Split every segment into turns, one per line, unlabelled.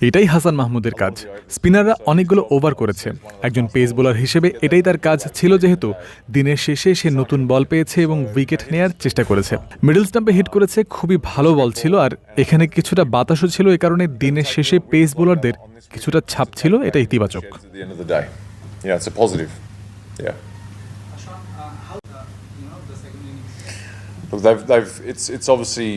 এটাই হাসান মাহমুদের কাজ স্পিনাররা অনেকগুলো ওভার করেছে একজন পেস বোলার হিসেবে এটাই তার কাজ ছিল যেহেতু দিনের শেষে সে নতুন বল পেয়েছে এবং উইকেট নেয়ার চেষ্টা করেছে মিডল স্টাম্পে হিট করেছে খুবই ভালো বল ছিল আর এখানে কিছুটা বাতাসও ছিল এ কারণে দিনের শেষে পেস বোলারদের কিছুটা ছাপ ছিল এটা ইতিবাচক
at the end of the day. Yeah, it's a positive. Yeah.
Sean, how, you know, the second innings?
Look, they've, they've, it's, it's obviously,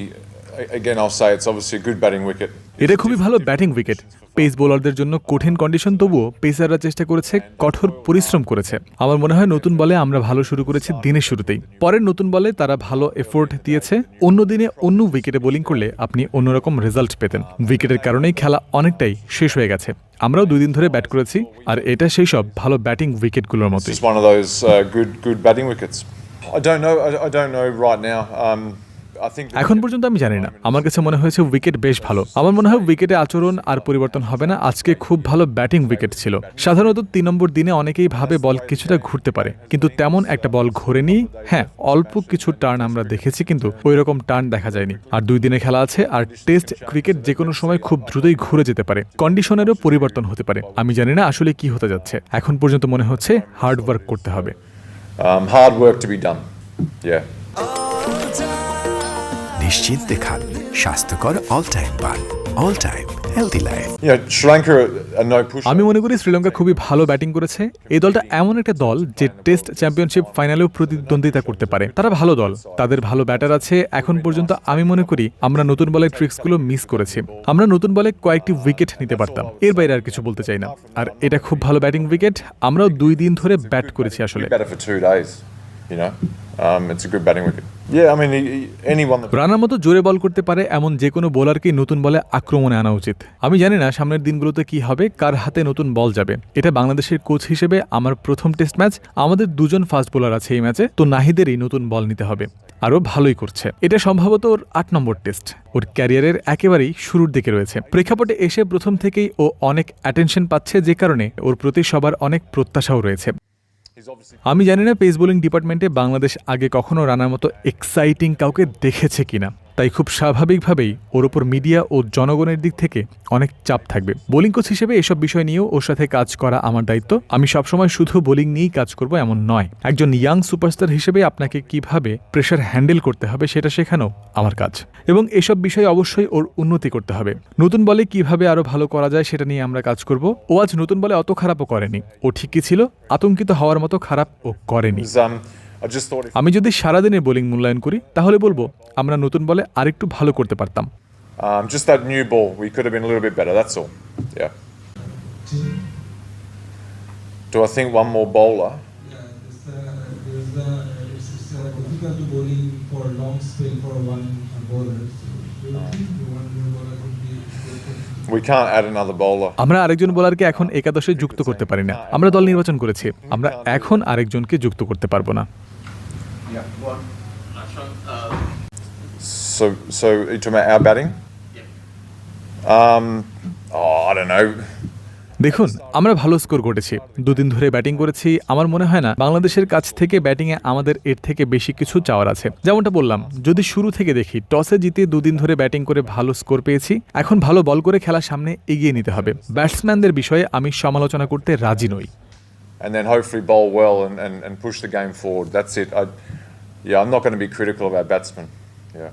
a- again, I'll say it's obviously a good
এটা খুবই ভালো batting wicket pace বোলারদের জন্য কঠিন condition তবুও পেসাররা চেষ্টা করেছে কঠোর পরিশ্রম করেছে আমার মনে হয় নতুন বলে আমরা ভালো শুরু করেছি দিনের শুরুতেই পরের নতুন বলে তারা ভালো এফোর্ট দিয়েছে অন্য দিনে অন্য উইকেটে বোলিং করলে আপনি অন্যরকম রেজাল্ট পেতেন উইকেটের কারণেই খেলা অনেকটাই শেষ হয়ে গেছে আমরাও দুই দিন ধরে ব্যাট করেছি আর এটা সেই সব ভালো ব্যাটিং উইকেটগুলোর.
I don't know. I, I don't know right now. Um, that-
এখন পর্যন্ত আমি জানি না। আমার কাছে মনে হয়েছে উইকেট বেশ ভালো। আমার মনে হয় উইকেটে আচরণ আর পরিবর্তন হবে না। আজকে খুব ভালো ব্যাটিং উইকেট ছিল। সাধারণত তিন নম্বর দিনে অনেকেই ভাবে বল কিছুটা ঘুরতে পারে। কিন্তু তেমন একটা বল ঘোরেনি। হ্যাঁ অল্প কিছু টার্ন আমরা দেখেছি কিন্তু ওই রকম টার্ন দেখা যায়নি। আর দুই দিনে খেলা আছে আর টেস্ট ক্রিকেট যে কোনো সময় খুব দ্রুতই ঘুরে যেতে পারে। কন্ডিশনেরও পরিবর্তন হতে পারে। আমি জানি না আসলে কি হতে যাচ্ছে। এখন পর্যন্ত মনে হচ্ছে হার্ড ওয়ার্ক করতে হবে।
Work to be done. Yeah.
নিশ্চিন্তে খান স্বাস্থ্যকর অল টাইম পান অল টাইম হেলদি লাইফ.
আমি মনে করি শ্রীলঙ্কা খুবই ভালো ব্যাটিং করেছে। এই দলটা এমন একটা দল যে টেস্ট চ্যাম্পিয়নশিপ ফাইনালেও প্রতিদ্বন্দ্বিতা করতে পারে। তারা ভালো দল তাদের ভালো ব্যাটার আছে। এখন পর্যন্ত আমি মনে করি আমরা নতুন বলের ট্রিক্সগুলো মিস করেছি। আমরা নতুন বলে কয়েকটি উইকেট নিতে পারতাম। এর বাইরে আর কিছু বলতে চাই না। আর এটা খুব ভালো ব্যাটিং উইকেট আমরাও দুই দিন ধরে ব্যাট করেছি আসলে.
You know, um, it's a good batting wicket.
রানার মতো জোরে বল করতে পারে এমন যে কোনো বোলারকেই নতুন বলে আক্রমণে আনা উচিত। আমি জানি না সামনের দিনগুলোতে কি হবে, কার হাতে নতুন বল যাবে। এটা বাংলাদেশের কোচ হিসেবে আমার প্রথম টেস্ট ম্যাচ, আমাদের দুজন ফাস্ট বোলার আছে এই ম্যাচে, তো নাহিদেরই নতুন বল নিতে হবে। আরও ভালোই করছে। এটা সম্ভবত ওর আট নম্বর টেস্ট। ওর ক্যারিয়ারের একেবারেই শুরুর দিকে রয়েছে। প্রেক্ষাপটে এসে প্রথম থেকেই ও অনেক অ্যাটেনশন পাচ্ছে যে কারণে ওর প্রতি সবার অনেক প্রত্যাশাও রয়েছে। আমি জানি না পেস বোলিং ডিপার্টমেন্টে বাংলাদেশ আগে কখনো রানার মতো এক্সাইটিং কাউকে দেখেছে কিনা। তাই খুব স্বাভাবিকভাবেই ওর ওপর মিডিয়া ও জনগণের দিক থেকে অনেক চাপ থাকবে। বোলিং কোচ হিসেবে এসব বিষয় নিয়েও ওর সাথে কাজ করা আমার দায়িত্ব। আমি সবসময় শুধু বোলিং নিয়েই কাজ করব এমন নয়। একজন ইয়াং সুপারস্টার হিসেবে আপনাকে কীভাবে প্রেশার হ্যান্ডেল করতে হবে সেটা শেখানো আমার কাজ। এবং এসব বিষয়ে অবশ্যই ওর উন্নতি করতে হবে। নতুন বলে কীভাবে আরও ভালো করা যায় সেটা নিয়ে আমরা কাজ করব। ও আজ নতুন বলে অত খারাপও করেনি। ও ঠিকই ছিল? আতঙ্কিত হওয়ার মতো খারাপ ও করেনি। আমি যদি সারাদিনে বোলিং মূল্যায়ন করি তাহলে বলব আমরা নতুন বলে আরেকটু ভালো করতে পারতাম।
Uh,
আমরা আরেকজন বোলারকে এখন একাদশে যুক্ত করতে পারি না। আমরা দল নির্বাচন করেছি। আমরা এখন আরেকজনকে যুক্ত করতে পারব না।
So, so are you talking about our batting? Um, oh, I don't know.
দেখুন আমরা ভালো স্কোর করেছি দুদিন ধরে ব্যাটিং করেছি আমার মনে হয় না বাংলাদেশের কাছ থেকে ব্যাটিংয়ে আমাদের এর থেকে বেশি কিছু চাওয়ার আছে যেমনটা বললাম যদি শুরু থেকে দেখি টসে জিতে দুদিন ধরে ব্যাটিং করে ভালো স্কোর পেয়েছি এখন ভালো বল করে খেলা সামনে এগিয়ে নিতে হবে ব্যাটসম্যানদের বিষয়ে আমি সমালোচনা করতে রাজি নই
And then hopefully bowl well and, and, and push the game forward. That's it. I, yeah, I'm not going to be critical of our batsmen. Yeah.